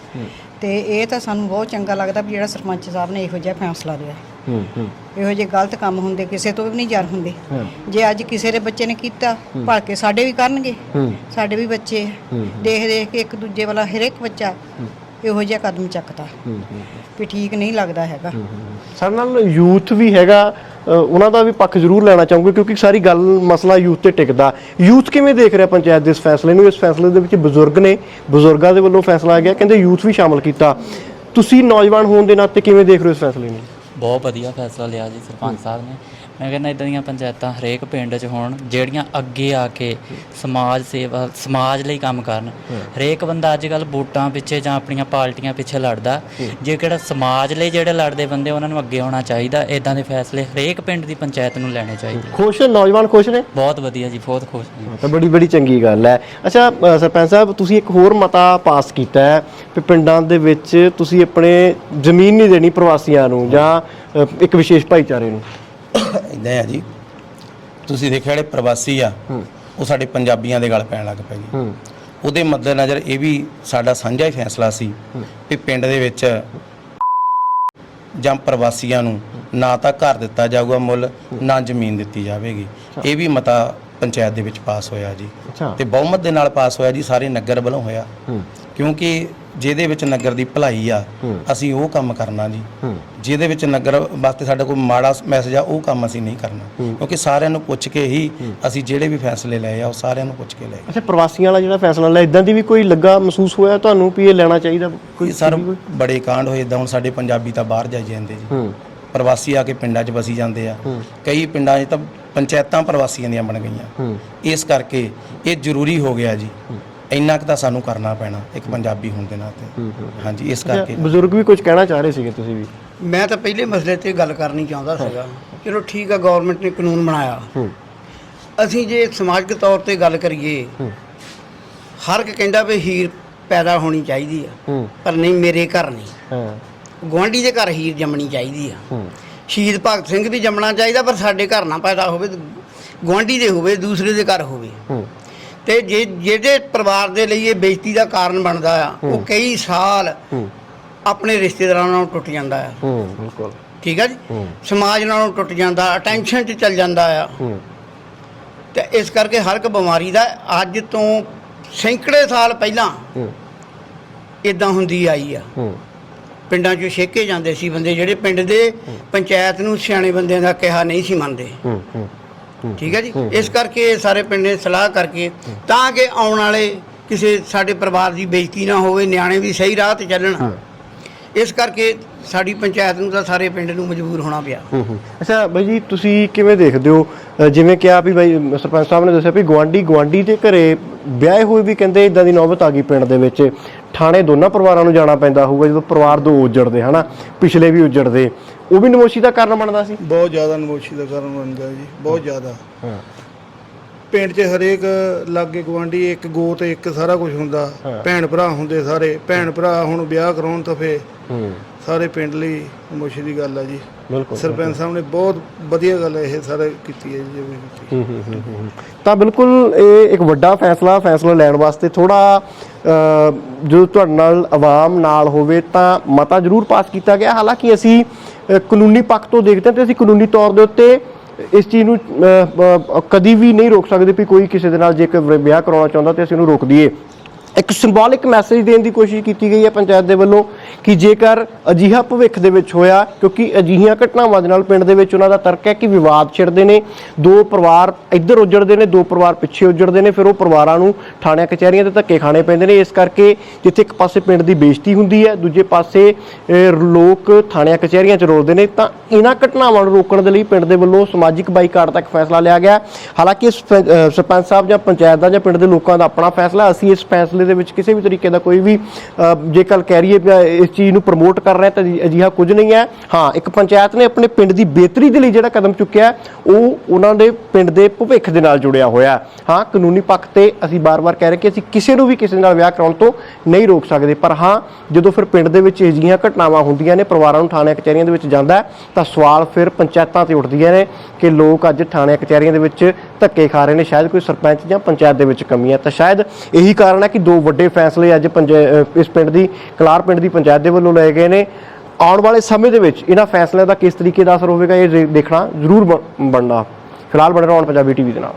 ਤੇ ਇਹ ਤਾਂ ਸਾਨੂੰ ਬਹੁਤ ਚੰਗਾ ਲੱਗਦਾ ਵੀ ਜਿਹੜਾ ਸਰਪੰਚ ਸਾਹਿਬ ਨੇ ਇਹੋ ਜਿਹਾ ਫੈਸਲਾ ਲਿਆ। ਹੂੰ ਹੂੰ। ਇਹੋ ਜਿਹੇ ਗਲਤ ਕੰਮ ਹੁੰਦੇ ਕਿਸੇ ਤੋਂ ਵੀ ਨਹੀਂ ਜਰ ਹੁੰਦੇ। ਜੇ ਅੱਜ ਕਿਸੇ ਦੇ ਬੱਚੇ ਨੇ ਕੀਤਾ ਭਲ ਕੇ ਸਾਡੇ ਵੀ ਕਰਨਗੇ। ਸਾਡੇ ਵੀ ਬੱਚੇ। ਦੇਖ ਦੇਖ ਕੇ ਇੱਕ ਦੂਜੇ ਵਾਲਾ ਹਰ ਇੱਕ ਬੱਚਾ ਇਹੋ ਜਿਹਾ ਕਦਮ ਚੱਕਦਾ ਵੀ ਠੀਕ ਨਹੀਂ ਲੱਗਦਾ ਹੈਗਾ। ਸਾਡੇ ਨਾਲ ਯੂਥ ਵੀ ਹੈਗਾ ਅ, ਉਹਨਾਂ ਦਾ ਵੀ ਪੱਖ ਜ਼ਰੂਰ ਲੈਣਾ ਚਾਹੂੰਗਾ ਕਿਉਂਕਿ ਸਾਰੀ ਗੱਲ ਮਸਲਾ ਯੂਥ ਤੇ ਟਿਕਦਾ। ਯੂਥ ਕਿਵੇਂ ਦੇਖ ਰਿਹਾ ਪੰਚਾਇਤ ਦੇ ਇਸ ਫੈਸਲੇ ਨੂੰ? ਇਸ ਫੈਸਲੇ ਦੇ ਵਿੱਚ ਬਜ਼ੁਰਗ ਨੇ ਬਜ਼ੁਰਗਾਂ ਦੇ ਵੱਲੋਂ ਫੈਸਲਾ ਆ ਗਿਆ ਕਹਿੰਦੇ ਯੂਥ ਵੀ ਸ਼ਾਮਲ ਕੀਤਾ। ਤੁਸੀਂ ਨੌਜਵਾਨ ਹੋਣ ਦੇ ਨਾਤੇ ਕਿਵੇਂ ਦੇਖ ਰਹੇ ਹੋ ਇਸ ਫੈਸਲੇ ਨੂੰ? ਬਹੁਤ ਵਧੀਆ ਫੈਸਲਾ ਲਿਆ ਜੀ ਸਰਪੰਚ ਸਾਹਿਬ ਨੇ। ਮੈਂ ਕਹਿੰਦਾ ਇਦਾਂ ਦੀਆਂ ਪੰਚਾਇਤਾਂ ਹਰੇਕ ਪਿੰਡ 'ਚ ਹੋਣ ਜਿਹੜੀਆਂ ਅੱਗੇ ਆ ਕੇ ਸਮਾਜ ਸੇਵਾ ਸਮਾਜ ਲਈ ਕੰਮ ਕਰਨ। ਹਰੇਕ ਬੰਦਾ ਅੱਜ ਕੱਲ ਵੋਟਾਂ ਪਿੱਛੇ ਜਾਂ ਆਪਣੀਆਂ ਪਾਰਟੀਆਂ ਪਿੱਛੇ ਲੜਦਾ। ਜੇ ਕਿਹੜਾ ਸਮਾਜ ਲਈ ਜਿਹੜੇ ਲੜਦੇ ਬੰਦੇ ਉਹਨਾਂ ਨੂੰ ਅੱਗੇ ਆਉਣਾ ਚਾਹੀਦਾ। ਇਦਾਂ ਦੇ ਫੈਸਲੇ ਹਰੇਕ ਪਿੰਡ ਦੀ ਪੰਚਾਇਤ ਨੂੰ ਲੈਣੇ ਚਾਹੀਦੇ। ਖੁਸ਼ ਨੌਜਵਾਨ ਖੁਸ਼ ਨੇ? ਬਹੁਤ ਵਧੀਆ ਜੀ ਬਹੁਤ ਖੁਸ਼ ਹਾਂ ਤਾਂ ਬੜੀ ਬੜੀ ਚੰਗੀ ਗੱਲ ਹੈ। ਅੱਛਾ ਸਰਪੰਚ ਸਾਹਿਬ ਤੁਸੀਂ ਇੱਕ ਹੋਰ ਮਤਾ ਪਾਸ ਕੀਤਾ ਹੈ ਕਿ ਪਿੰਡਾਂ ਦੇ ਵਿੱਚ ਤੁਸੀਂ ਆਪਣੇ ਜ਼ਮੀਨ ਨਹੀਂ ਦੇਣੀ ਪ੍ਰਵਾਸੀਆਂ ਨੂੰ ਜਾਂ ਇੱਕ ਵਿਸ਼ੇਸ਼ ਭਾਈਚਾਰੇ ਨੂੰ। ਇਦਾਂ ਆ ਜੀ। ਤੁਸੀਂ ਦੇਖਿਆ ਜਿਹੜੇ ਪ੍ਰਵਾਸੀ ਆ ਉਹ ਸਾਡੇ ਪੰਜਾਬੀਆਂ ਦੇ ਗਲ ਪੈਣ ਲੱਗ ਪਏ ਜੀ। ਉਹਦੇ ਮੱਦੇਨਜ਼ਰ ਇਹ ਵੀ ਸਾਡਾ ਸਾਂਝਾ ਹੀ ਫੈਸਲਾ ਸੀ ਕਿ ਪਿੰਡ ਦੇ ਵਿੱਚ ਜਾਂ ਪ੍ਰਵਾਸੀਆਂ ਨੂੰ ਨਾ ਤਾਂ ਘਰ ਦਿੱਤਾ ਜਾਊਗਾ ਮੁੱਲ ਨਾ ਜ਼ਮੀਨ ਦਿੱਤੀ ਜਾਵੇਗੀ। ਇਹ ਵੀ ਮਤਾ ਪੰਚਾਇਤ ਦੇ ਵਿੱਚ ਪਾਸ ਹੋਇਆ ਜੀ। ਤੇ ਬਹੁਮਤ ਦੇ ਨਾਲ ਪਾਸ ਹੋਇਆ ਜੀ ਸਾਰੇ ਨਗਰ ਵੱਲੋਂ ਹੋਇਆ। ਕਿਉਂਕਿ ਜਿਹਦੇ ਵਿੱਚ ਨਗਰ ਦੀ ਭਲਾਈ ਆ ਅਸੀਂ ਉਹ ਕੰਮ ਕਰਨਾ ਜੀ। ਜਿਹਦੇ ਵਿੱਚ ਨਗਰ ਵਾਸਤੇ ਸਾਡਾ ਕੋਈ ਮਾੜਾ ਮੈਸੇਜ ਆ ਉਹ ਕੰਮ ਅਸੀਂ ਨਹੀਂ ਕਰਨਾ। ਕਿਉਂਕਿ ਸਾਰਿਆਂ ਨੂੰ ਪੁੱਛ ਕੇ ਹੀ ਅਸੀਂ ਜਿਹੜੇ ਵੀ ਫੈਸਲੇ ਲਏ ਆ ਉਹ ਸਾਰਿਆਂ ਨੂੰ ਪੁੱਛ ਕੇ ਲਏ ਅੱਛਾ ਪ੍ਰਵਾਸੀਆਂ ਵਾਲਾ ਜਿਹੜਾ ਫੈਸਲਾ ਲਿਆ ਇਦਾਂ ਦੀ ਵੀ ਕੋਈ ਲੱਗਾ ਮਹਿਸੂਸ ਹੋਇਆ ਤੁਹਾਨੂੰ ਵੀ ਇਹ ਲੈਣਾ ਚਾਹੀਦਾ? ਕੋਈ ਸਰ ਬੜੇ ਕਾਂਡ ਹੋਏ ਇਦਾਂ ਹੁਣ ਸਾਡੇ ਪੰਜਾਬੀ ਤਾਂ ਬਾਹਰ ਜਾਈ ਜਾਂਦੇ ਜੀ। ਪ੍ਰਵਾਸੀ ਆ ਕੇ ਪਿੰਡਾਂ 'ਚ ਵਸੀ ਜਾਂਦੇ ਆ। ਕਈ ਪਿੰਡਾਂ 'ਚ ਤਾਂ ਪੰਚਾਇਤਾਂ ਪ੍ਰਵਾਸੀਆਂ ਦੀਆਂ ਬਣ ਗਈਆਂ। ਇਸ ਕਰਕੇ ਇਹ ਜ਼ਰੂਰੀ ਹੋ ਗਿਆ ਜੀ। ਇੰਨਾ ਕੁ ਤਾਂ ਸਾਨੂੰ ਕਰਨਾ ਪੈਣਾ ਇੱਕ ਪੰਜਾਬੀ ਹੋਣ ਦੇ ਨਾਤੇ। ਹਾਂਜੀ ਇਸ ਕਰਕੇ। ਬਜ਼ੁਰਗ ਵੀ ਕੁਝ ਕਹਿਣਾ ਚਾਹ ਰਹੇ ਸੀਗੇ ਤੁਸੀਂ ਵੀ? ਮੈਂ ਤਾਂ ਪਹਿਲੇ ਮਸਲੇ ਤੇ ਗੱਲ ਕਰਨੀ ਚਾਹੁੰਦਾ ਸੀਗਾ ਚਲੋ ਠੀਕ ਆ ਗਵਰਨਮੈਂਟ ਨੇ ਕਾਨੂੰਨ ਬਣਾਇਆ। ਅਸੀਂ ਜੇ ਸਮਾਜਿਕ ਤੌਰ ਤੇ ਗੱਲ ਕਰੀਏ। ਹਰ ਇੱਕ ਕਹਿੰਦਾ ਵੀ ਹੀਰ ਪੈਦਾ ਹੋਣੀ ਚਾਹੀਦੀ ਆ ਪਰ ਨਹੀਂ ਮੇਰੇ ਘਰ ਨਹੀਂ। ਹਾਂ। ਗੁਆਂਢੀ ਦੇ ਘਰ ਹੀਰ ਜੰਮਣੀ ਚਾਹੀਦੀ ਆ। ਸ਼ਹੀਦ ਭਗਤ ਸਿੰਘ ਵੀ ਜੰਮਣਾ ਚਾਹੀਦਾ ਪਰ ਸਾਡੇ ਘਰ ਨਾ ਪੈਦਾ ਹੋਵੇ ਗੁਆਂਢੀ ਦੇ ਹੋਵੇ ਦੂਸਰੇ ਦੇ ਘਰ ਹੋਵੇ। ਤੇ ਜੇ ਜਿਹੜੇ ਪਰਿਵਾਰ ਦੇ ਲਈ ਇਹ ਬੇਇੱਜ਼ਤੀ ਦਾ ਕਾਰਨ ਬਣਦਾ ਆ ਉਹ ਕਈ ਸਾਲ ਆਪਣੇ ਰਿਸ਼ਤੇਦਾਰਾਂ ਨਾਲੋਂ ਟੁੱਟ ਜਾਂਦਾ ਆ। ਹੂੰ ਬਿਲਕੁਲ। ਠੀਕ ਆ ਜੀ? ਸਮਾਜ ਨਾਲੋਂ ਟੁੱਟ ਜਾਂਦਾ ਅਟੈਂਸ਼ਨ 'ਚ ਚੱਲ ਜਾਂਦਾ ਆ। ਤੇ ਇਸ ਕਰਕੇ ਹਰ ਇੱਕ ਬਿਮਾਰੀ ਦਾ ਅੱਜ ਤੋਂ ਸੈਂਕੜੇ ਸਾਲ ਪਹਿਲਾਂ ਇਦਾਂ ਹੁੰਦੀ ਆਈ ਆ। ਪਿੰਡਾਂ 'ਚੋਂ ਛੇਕੇ ਜਾਂਦੇ ਸੀ ਬੰਦੇ ਜਿਹੜੇ ਪਿੰਡ ਦੇ ਪੰਚਾਇਤ ਨੂੰ ਸਿਆਣੇ ਬੰਦਿਆਂ ਦਾ ਕਿਹਾ ਨਹੀਂ ਸੀ ਮੰਨਦੇ। ਠੀਕ ਹੈ ਜੀ? ਇਸ ਕਰਕੇ ਇਹ ਸਾਰੇ ਪਿੰਡ ਨੇ ਸਲਾਹ ਕਰਕੇ ਤਾਂ ਕਿ ਆਉਣ ਵਾਲੇ ਕਿਸੇ ਸਾਡੇ ਪਰਿਵਾਰ ਦੀ ਬੇਇੱਜ਼ਤੀ ਨਾ ਹੋਵੇ ਨਿਆਣੇ ਵੀ ਸਹੀ ਰਾਹ ਤੇ ਚੱਲਣ। ਇਸ ਕਰਕੇ ਸਾਡੀ ਪੰਚਾਇਤ ਨੂੰ ਤਾਂ ਸਾਰੇ ਪਿੰਡ ਨੂੰ ਮਜਬੂਰ ਹੋਣਾ ਪਿਆ। ਅੱਛਾ ਬਾਈ ਜੀ ਤੁਸੀਂ ਕਿਵੇਂ ਦੇਖਦੇ ਹੋ? ਜਿਵੇਂ ਕਿ ਆਪ ਹੀ ਬਾਈ ਸਰਪੰਚ ਸਾਹਿਬ ਨੇ ਦੱਸਿਆ ਵੀ ਗਵਾਂਡੀ ਗਵਾਂਡੀ ਦੇ ਘਰੇ ਵਿਆਹੇ ਹੋਏ ਵੀ ਕਹਿੰਦੇ ਇਦਾਂ ਦੀ ਨੌਬਤ ਆ ਗਈ ਪਿੰਡ ਦੇ ਵਿੱਚ। ਥਾਣੇ ਦੋਨਾਂ ਪਰਿਵਾਰਾਂ ਨੂੰ ਜਾਣਾ ਪੈਂਦਾ ਹੋਊਗਾ ਜਦੋਂ ਪਰਿਵਾਰ ਦੋ ਉਜੜਦੇ ਹਨਾ? ਪਿਛਲੇ ਵੀ ਉਜੜਦੇ। ਉਹ ਵੀ ਨਮੋਸ਼ੀ ਦਾ ਕਾਰਨ ਬਣਦਾ ਸੀ? ਬਹੁਤ ਜ਼ਿਆਦਾ ਨਮੋਸ਼ੀ ਦਾ ਕਾਰਨ ਬਣਦਾ ਜੀ ਬਹੁਤ ਜ਼ਿਆਦਾ। ਹਾਂ। ਪਿੰਡ 'ਚ ਹਰੇਕ ਲਾਗੇ ਗਵਾਂਢੀ ਇੱਕ ਗੋ ਤੇ ਇੱਕ ਸਾਰਾ ਕੁਝ ਹੁੰਦਾ। ਭੈਣ ਭਰਾ ਹੁੰਦੇ ਸਾਰੇ। ਭੈਣ ਭਰਾ ਹੁਣ ਵਿਆਹ ਕਰਾਉਣ ਤਾਂ ਫੇ ਹੂੰ। ਸਾਰੇ ਪਿੰਡ ਲਈ ਨਮੋਸ਼ੀ ਦੀ ਗੱਲ ਆ ਜੀ। ਬਿਲਕੁਲ ਸਰਪੰਚ ਸਾਹਿਬ ਨੇ ਬਹੁਤ ਵਧੀਆ ਗੱਲ ਇਹ ਸਾਰੇ ਕੀਤੀ ਹੈ ਜਿਵੇਂ ਕੀਤੀ। ਹੂੰ, ਹੂੰ, ਹੂੰ, ਹੂੰ। ਤਾਂ ਬਿਲਕੁਲ ਇਹ ਇੱਕ ਵੱਡਾ ਫੈਸਲਾ ਫੈਸਲਾ ਲੈਣ ਵਾਸਤੇ ਥੋੜਾ ਜੋ ਤੁਹਾਡੇ ਨਾਲ ਆਵਾਮ ਨਾਲ ਹੋਵੇ ਤਾਂ ਮਤਾ ਜ਼ਰੂਰ ਪਾਸ ਕੀਤਾ ਗਿਆ। ਹਾਲਾਂਕਿ ਅਸੀਂ ਕਾਨੂੰਨੀ ਪੱਖ ਤੋਂ ਦੇਖਦੇ ਹਾਂ ਤੇ ਅਸੀਂ ਕਾਨੂੰਨੀ ਤੌਰ ਦੇ ਉੱਤੇ ਇਸ ਚੀਜ਼ ਨੂੰ ਕਦੀ ਵੀ ਨਹੀਂ ਰੋਕ ਸਕਦੇ ਵੀ ਕੋਈ ਕਿਸੇ ਦੇ ਨਾਲ ਜੇਕਰ ਵਿਆਹ ਕਰਾਉਣਾ ਚਾਹੁੰਦਾ ਤੇ ਅਸੀਂ ਉਹਨੂੰ ਰੋਕ ਦਈਏ। ਇੱਕ ਸਿੰਬੋਲਿਕ ਮੈਸੇਜ ਦੇਣ ਦੀ ਕੋਸ਼ਿਸ਼ ਕੀਤੀ ਗਈ ਹੈ ਪੰਚਾਇਤ ਦੇ ਵੱਲੋਂ ਕਿ ਜੇਕਰ ਅਜਿਹਾ ਭਵਿੱਖ ਦੇ ਵਿੱਚ ਹੋਇਆ, ਕਿਉਂਕਿ ਅਜਿਹੀਆਂ ਘਟਨਾਵਾਂ ਦੇ ਨਾਲ ਪਿੰਡ ਦੇ ਵਿੱਚ ਉਹਨਾਂ ਦਾ ਤਰਕ ਹੈ ਕਿ ਵਿਵਾਦ ਛਿੜਦੇ ਨੇ, ਦੋ ਪਰਿਵਾਰ ਇੱਧਰ ਉੱਜੜਦੇ ਨੇ, ਦੋ ਪਰਿਵਾਰ ਪਿੱਛੇ ਉੱਜੜਦੇ ਨੇ, ਫਿਰ ਉਹ ਪਰਿਵਾਰਾਂ ਨੂੰ ਥਾਣਿਆਂ, ਕਚਹਿਰੀਆਂ ਤੇ ਧੱਕੇ ਖਾਣੇ ਪੈਂਦੇ ਨੇ। ਇਸ ਕਰਕੇ ਜਿੱਥੇ ਇੱਕ ਪਾਸੇ ਪਿੰਡ ਦੀ ਬੇਇੱਜ਼ਤੀ ਹੁੰਦੀ ਹੈ, ਦੂਜੇ ਪਾਸੇ ਲੋਕ ਥਾਣਿਆਂ, ਕਚਹਿਰੀਆਂ 'ਚ ਰੋਲਦੇ ਨੇ, ਤਾਂ ਇਹਨਾਂ ਘਟਨਾਵਾਂ ਨੂੰ ਰੋਕਣ ਦੇ ਲਈ ਪਿੰਡ ਦੇ ਵੱਲੋਂ ਸਮਾਜਿਕ ਬਾਈਕਾਟ ਤੱਕ ਫੈਸਲਾ ਲਿਆ ਗਿਆ। ਹਾਲਾਂਕਿ ਇਸ ਸਰਪੰਚ ਸਾਹਿਬ ਜਾਂ ਪੰਚਾਇਤ ਦਾ ਜਾਂ ਪਿੰਡ ਦੇ ਲੋਕਾਂ ਦਾ ਆਪਣਾ ਫੈਸਲਾ, ਅਸੀਂ ਇਸ ਫੈਸਲੇ ਦੇ ਵਿੱਚ ਕਿਸੇ ਵੀ ਤਰੀਕੇ ਦਾ ਕੋਈ ਵੀ ਜੇ ਕੱਲ ਕਹਿ ਇਸ ਚੀਜ਼ ਨੂੰ ਪ੍ਰਮੋਟ ਕਰ ਰਹੇ ਤਾਂ ਅਜਿਹਾ ਕੁਝ ਨਹੀਂ ਹੈ। ਹਾਂ, ਇੱਕ ਪੰਚਾਇਤ ਨੇ ਆਪਣੇ ਪਿੰਡ ਦੀ ਬਿਹਤਰੀ ਦੇ ਲਈ ਜਿਹੜਾ ਕਦਮ ਚੁੱਕਿਆ, ਉਹ ਉਹਨਾਂ ਦੇ ਪਿੰਡ ਦੇ ਭਵਿੱਖ ਦੇ ਨਾਲ ਜੁੜਿਆ ਹੋਇਆ ਹਾਂ। ਕਾਨੂੰਨੀ ਪੱਖ ਤੇ ਅਸੀਂ ਬਾਰ-ਬਾਰ ਕਹਿ ਰਹੇ ਕਿ ਅਸੀਂ ਕਿਸੇ ਨੂੰ ਵੀ ਕਿਸੇ ਨਾਲ ਵਿਆਹ ਕਰਾਉਣ ਤੋਂ ਨਹੀਂ ਰੋਕ ਸਕਦੇ। ਪਰ ਹਾਂ, ਜਦੋਂ ਫਿਰ ਪਿੰਡ ਦੇ ਵਿੱਚ ਅਜਿਹੀਆਂ ਘਟਨਾਵਾਂ ਹੁੰਦੀਆਂ ਨੇ, ਪਰਿਵਾਰਾਂ ਨੂੰ ਥਾਣੇ ਕਚਹਿਰੀਆਂ ਦੇ ਵਿੱਚ ਜਾਂਦਾ ਤਾਂ ਸਵਾਲ ਫਿਰ ਪੰਚਾਇਤਾਂ ਤੇ ਉੱਠਦੀਆਂ ਨੇ ਕਿ ਲੋਕ ਅੱਜ ਥਾਣੇ ਕਚਹਿਰੀਆਂ ਦੇ ਵਿੱਚ ਧੱਕੇ ਖਾ ਰਹੇ ਨੇ। ਸ਼ਾਇਦ ਕੋਈ ਸਰਪੰਚ ਜਾਂ ਪੰਚਾਇਤ ਦੇ ਵਿੱਚ ਕਮੀ ਹੈ। ਤਾਂ ਸ਼ਾਇਦ ਇਹੀ ਕਾਰਨ ਹੈ ਕਿ ਦੋ ਵੱਡੇ ਫੈਸਲੇ ਅੱਜ ਪੰਜ- ਇਸ ਪਿੰਡ ਦੀ, ਕਲਾਰ ਪਿੰਡ ਦੀ ਪੰਚਾਇਤ ਦੇ ਵੱਲੋਂ ਲਏ ਗਏ ਨੇ। ਆਉਣ ਵਾਲੇ ਸਮੇਂ ਦੇ ਵਿੱਚ ਇਹਨਾਂ ਫੈਸਲਿਆਂ ਦਾ ਕਿਸ ਤਰੀਕੇ ਦਾ ਅਸਰ ਹੋਵੇਗਾ, ਇਹ ਦੇਖਣਾ ਜ਼ਰੂਰ ਬ- ਬਣਨਾ। ਫਿਲਹਾਲ ਬਣੇ ਰਹੋ ਪੰਜਾਬੀ ਟੀਵੀ ਦੇ ਨਾਲ।